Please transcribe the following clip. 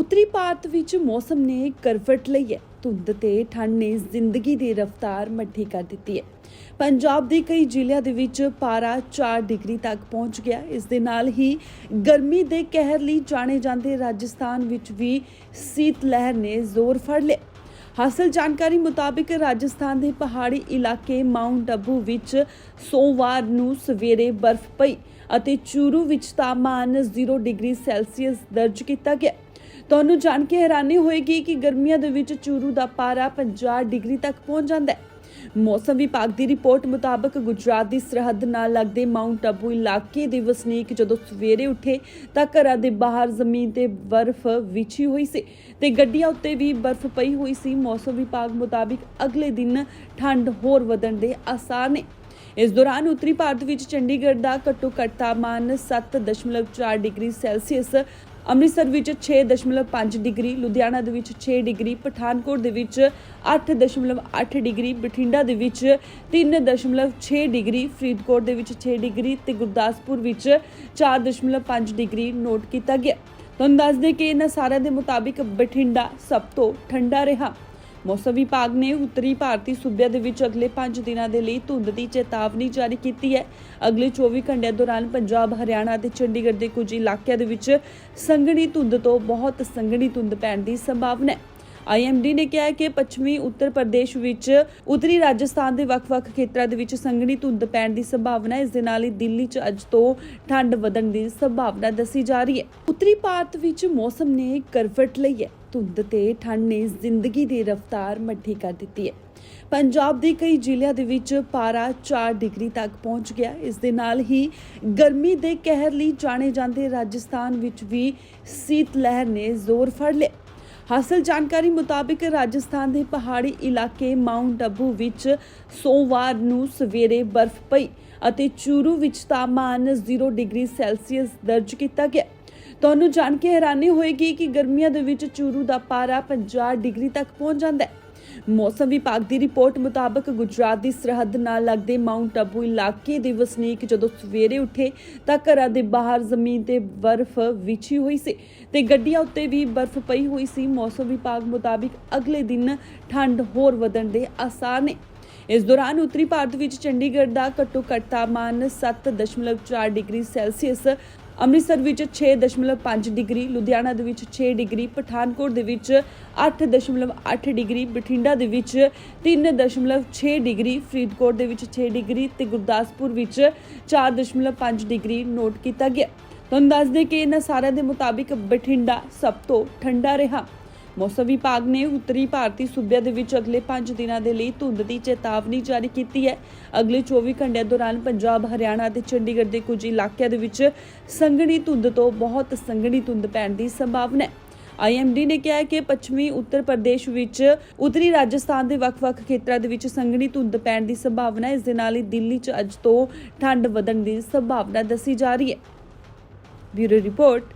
ਉੱਤਰੀ ਭਾਰਤ ਵਿੱਚ ਮੌਸਮ ਨੇ ਕਰਵਟ ਲਈ ਹੈ। ਧੁੰਦ ਤੇ ਠੰਡ ਨੇ ਜ਼ਿੰਦਗੀ ਦੀ ਰਫ਼ਤਾਰ ਮੱਠੀ ਕਰ ਦਿੱਤੀ ਹੈ। ਪੰਜਾਬ ਦੇ ਕਈ ਜ਼ਿਲ੍ਹਿਆਂ ਦੇ ਵਿੱਚ ਪਾਰਾ 4 ਡਿਗਰੀ ਤੱਕ ਪਹੁੰਚ ਗਿਆ। ਇਸ ਦੇ ਨਾਲ ਹੀ ਗਰਮੀ ਦੇ ਕਹਿਰ ਲਈ ਜਾਣੇ ਜਾਂਦੇ ਰਾਜਸਥਾਨ ਵਿੱਚ ਵੀ ਸੀਤ ਲਹਿਰ ਨੇ ਜ਼ੋਰ ਫੜ ਲਿਆ। ਹਾਸਲ ਜਾਣਕਾਰੀ ਮੁਤਾਬਿਕ ਰਾਜਸਥਾਨ ਦੇ ਪਹਾੜੀ ਇਲਾਕੇ ਮਾਊਂਟ ਅਬੂ ਵਿੱਚ ਸੋਮਵਾਰ ਨੂੰ ਸਵੇਰੇ ਬਰਫ਼ ਪਈ ਅਤੇ ਚੂਰੂ ਵਿੱਚ ਤਾਪਮਾਨ 0 ਡਿਗਰੀ ਸੈਲਸੀਅਸ ਦਰਜ ਕੀਤਾ ਗਿਆ। ਤੁਹਾਨੂੰ ਜਾਣ ਕੇ ਹੈਰਾਨੀ ਹੋਏਗੀ ਕਿ ਗਰਮੀਆਂ ਦੇ ਵਿੱਚ ਚੂਰੂ ਦਾ ਪਾਰਾ 50 ਡਿਗਰੀ ਤੱਕ ਪਹੁੰਚ ਜਾਂਦਾ ਹੈ। ਮੌਸਮ ਵਿਭਾਗ ਦੀ ਰਿਪੋਰਟ ਮੁਤਾਬਕ ਗੁਜਰਾਤ ਦੀ ਸਰਹੱਦ ਨਾਲ ਲੱਗਦੇ ਮਾਊਂਟ ਆਬੂ ਇਲਾਕੇ ਦੇ ਵਸਨੀਕ ਜਦੋਂ ਸਵੇਰੇ ਉੱਠੇ ਤਾਂ ਘਰਾਂ ਦੇ ਬਾਹਰ ਜ਼ਮੀਨ ਤੇ ਬਰਫ਼ ਵਿਛੀ ਹੋਈ ਸੀ ਤੇ ਗੱਡੀਆਂ ਉੱਤੇ ਵੀ ਬਰਫ਼ ਪਈ ਹੋਈ ਸੀ। ਮੌਸਮ ਵਿਭਾਗ ਮੁਤਾਬਿਕ ਅਗਲੇ ਦਿਨ ਠੰਡ ਹੋਰ ਵਧਣ ਦੇ ਆਸਾਰ ਨੇ। ਇਸ ਦੌਰਾਨ ਉੱਤਰੀ ਭਾਰਤ ਵਿੱਚ ਚੰਡੀਗੜ੍ਹ ਦਾ ਘੱਟੋ ਘੱਟ ਤਾਪਮਾਨ 7.4 ਡਿਗਰੀ ਸੈਲਸੀਅਸ ਅੰਮ੍ਰਿਤਸਰ ਵਿੱਚ 6.5 ਡਿਗਰੀ, ਲੁਧਿਆਣਾ ਦੇ ਵਿੱਚ 6 ਡਿਗਰੀ, ਪਠਾਨਕੋਟ ਦੇ ਵਿੱਚ 8.8 ਡਿਗਰੀ, ਬਠਿੰਡਾ ਦੇ ਵਿੱਚ 3.6 ਡਿਗਰੀ, ਫਰੀਦਕੋਟ ਦੇ ਵਿੱਚ 6 ਡਿਗਰੀ ਤੇ ਗੁਰਦਾਸਪੁਰ ਵਿੱਚ 4.5 ਡਿਗਰੀ ਨੋਟ ਕੀਤਾ ਗਿਆ। ਤੁਹਾਨੂੰ ਦੱਸ ਦੇ ਕਿ ਇਹਨਾਂ ਸਾਰਿਆਂ ਦੇ ਮੁਤਾਬਿਕ ਬਠਿੰਡਾ ਸਭ ਤੋਂ ਠੰਡਾ ਰਿਹਾ। ਮੌਸਮ ਵਿਭਾਗ ਨੇ ਉੱਤਰੀ ਭਾਰਤੀ ਸੂਬਿਆਂ ਦੇ ਵਿੱਚ ਅਗਲੇ 5 ਦਿਨਾਂ ਦੇ ਲਈ ਧੁੰਦ ਦੀ ਚੇਤਾਵਨੀ ਜਾਰੀ ਕੀਤੀ ਹੈ। ਅਗਲੇ 24 ਘੰਟਿਆਂ ਦੌਰਾਨ ਪੰਜਾਬ, ਹਰਿਆਣਾ ਅਤੇ ਚੰਡੀਗੜ੍ਹ ਦੇ ਕੁਝ ਇਲਾਕਿਆਂ ਦੇ ਵਿੱਚ ਸੰਘਣੀ ਧੁੰਦ ਤੋਂ ਬਹੁਤ ਸੰਘਣੀ ਧੁੰਦ ਪੈਣ ਦੀ ਸੰਭਾਵਨਾ ਹੈ। ਆਈਐਮਡੀ ਨੇ ਕਿਹਾ ਕਿ ਪੱਛਮੀ ਉੱਤਰ ਪ੍ਰਦੇਸ਼ ਵਿੱਚ ਉੱਤਰੀ ਰਾਜਸਥਾਨ ਦੇ ਵੱਖ-ਵੱਖ ਖੇਤਰਾਂ ਦੇ ਵਿੱਚ ਸੰਘਣੀ ਧੁੰਦ ਪੈਣ ਦੀ ਸੰਭਾਵਨਾ ਹੈ। ਇਸ ਦੇ ਨਾਲ ਹੀ ਦਿੱਲੀ 'ਚ ਅੱਜ ਤੋਂ ਠੰਡ ਵਧਣ ਦੀ ਸੰਭਾਵਨਾ ਦੱਸੀ ਜਾ ਰਹੀ ਹੈ। ਉੱਤਰੀ ਭਾਰਤ ਵਿੱਚ ਮੌਸਮ ਨੇ ਕਰਵਟ ਲਈ ਹੈ। ਧੁੰਦ ਤੇ ਠੰਡ ਨੇ ਜ਼ਿੰਦਗੀ ਦੀ ਰਫ਼ਤਾਰ ਮੱਠੀ ਕਰ ਦਿੱਤੀ ਹੈ। ਪੰਜਾਬ ਦੇ ਕਈ ਜ਼ਿਲ੍ਹਿਆਂ ਦੇ ਵਿੱਚ ਪਾਰਾ 4 ਡਿਗਰੀ ਤੱਕ ਪਹੁੰਚ ਗਿਆ। ਇਸ ਦੇ ਨਾਲ ਹੀ ਗਰਮੀ ਦੇ ਕਹਿਰ ਲਈ ਜਾਣੇ ਜਾਂਦੇ ਰਾਜਸਥਾਨ ਵਿੱਚ ਵੀ ਸੀਤ ਲਹਿਰ ਨੇ ਜ਼ੋਰ ਫੜ ਲਿਆ। ਹਾਸਲ ਜਾਣਕਾਰੀ ਮੁਤਾਬਿਕ ਰਾਜਸਥਾਨ ਦੇ ਪਹਾੜੀ ਇਲਾਕੇ ਮਾਊਂਟ ਅਬੂ ਵਿੱਚ ਸੋਮਵਾਰ ਨੂੰ ਸਵੇਰੇ ਬਰਫ਼ ਪਈ ਅਤੇ ਚੂਰੂ ਵਿੱਚ ਤਾਪਮਾਨ 0 ਡਿਗਰੀ ਸੈਲਸੀਅਸ ਦਰਜ ਕੀਤਾ ਗਿਆ। ਤੁਹਾਨੂੰ ਜਾਣ ਕੇ ਹੈਰਾਨੀ ਹੋਏਗੀ ਕਿ ਗਰਮੀਆਂ ਦੇ ਵਿੱਚ ਚੂਰੂ ਦਾ ਪਾਰਾ 50 ਡਿਗਰੀ ਤੱਕ ਪਹੁੰਚ ਜਾਂਦਾ ਹੈ। ਮੌਸਮ ਵਿਭਾਗ ਦੀ ਰਿਪੋਰਟ ਮੁਤਾਬਕ ਗੁਜਰਾਤ ਦੀ ਸਰਹੱਦ ਨਾਲ ਲੱਗਦੇ ਮਾਊਂਟ ਆਬੂ ਇਲਾਕੇ ਦੇ ਵਸਨੀਕ ਜਦੋਂ ਸਵੇਰੇ ਉੱਠੇ ਤਾਂ ਘਰਾਂ ਦੇ ਬਾਹਰ ਜ਼ਮੀਨ ਤੇ ਬਰਫ਼ ਵਿਛੀ ਹੋਈ ਸੀ ਤੇ ਗੱਡੀਆਂ ਉੱਤੇ ਵੀ ਬਰਫ਼ ਪਈ ਹੋਈ ਸੀ। ਮੌਸਮ ਵਿਭਾਗ ਮੁਤਾਬਿਕ ਅਗਲੇ ਦਿਨ ਠੰਡ ਹੋਰ ਵਧਣ ਦੇ ਆਸਾਰ ਨੇ। ਇਸ ਦੌਰਾਨ ਉੱਤਰੀ ਭਾਰਤ ਵਿੱਚ ਚੰਡੀਗੜ੍ਹ ਦਾ ਘੱਟੋ ਘੱਟ ਤਾਪਮਾਨ 7.4 ਡਿਗਰੀ ਸੈਲਸੀਅਸ ਅੰਮ੍ਰਿਤਸਰ ਵਿੱਚ 6.5 ਡਿਗਰੀ, ਲੁਧਿਆਣਾ ਦੇ ਵਿੱਚ 6 ਡਿਗਰੀ, ਪਠਾਨਕੋਟ ਦੇ ਵਿੱਚ 8.8 ਡਿਗਰੀ, ਬਠਿੰਡਾ ਦੇ ਵਿੱਚ 3.6 ਡਿਗਰੀ, ਫਰੀਦਕੋਟ ਦੇ ਵਿੱਚ 6 ਡਿਗਰੀ ਤੇ ਗੁਰਦਾਸਪੁਰ ਵਿੱਚ 4.5 ਡਿਗਰੀ ਨੋਟ ਕੀਤਾ ਗਿਆ। ਤੁਹਾਨੂੰ ਦੱਸ ਦੇ ਕਿ ਇਹਨਾਂ ਸਾਰਿਆਂ ਦੇ ਮੁਤਾਬਿਕ ਬਠਿੰਡਾ ਸਭ ਤੋਂ ਠੰਡਾ ਰਿਹਾ। ਮੌਸਮ ਵਿਭਾਗ ਨੇ ਉੱਤਰੀ ਭਾਰਤੀ ਸੂਬਿਆਂ ਦੇ ਵਿੱਚ ਅਗਲੇ 5 ਦਿਨਾਂ ਦੇ ਲਈ ਧੁੰਦ ਦੀ ਚੇਤਾਵਨੀ ਜਾਰੀ ਕੀਤੀ ਹੈ। ਅਗਲੇ 24 ਘੰਟਿਆਂ ਦੌਰਾਨ ਪੰਜਾਬ, ਹਰਿਆਣਾ ਅਤੇ ਚੰਡੀਗੜ੍ਹ ਦੇ ਕੁਝ ਇਲਾਕਿਆਂ ਦੇ ਵਿੱਚ ਸੰਘਣੀ ਧੁੰਦ ਤੋਂ ਬਹੁਤ ਸੰਘਣੀ ਧੁੰਦ ਪੈਣ ਦੀ ਸੰਭਾਵਨਾ ਹੈ। ਆਈਐਮਡੀ ਨੇ ਕਿਹਾ ਕਿ ਪੱਛਮੀ ਉੱਤਰ ਪ੍ਰਦੇਸ਼ ਵਿੱਚ ਉੱਤਰੀ ਰਾਜਸਥਾਨ ਦੇ ਵੱਖ-ਵੱਖ ਖੇਤਰਾਂ ਦੇ ਵਿੱਚ ਸੰਘਣੀ ਧੁੰਦ ਪੈਣ ਦੀ ਸੰਭਾਵਨਾ ਹੈ। ਇਸ ਦੇ ਨਾਲ ਹੀ ਦਿੱਲੀ 'ਚ ਅੱਜ ਤੋਂ ਠੰਡ ਵਧਣ ਦੀ ਸੰਭਾਵਨਾ ਦੱਸੀ ਜਾ ਰਹੀ ਹੈ। Bureau report.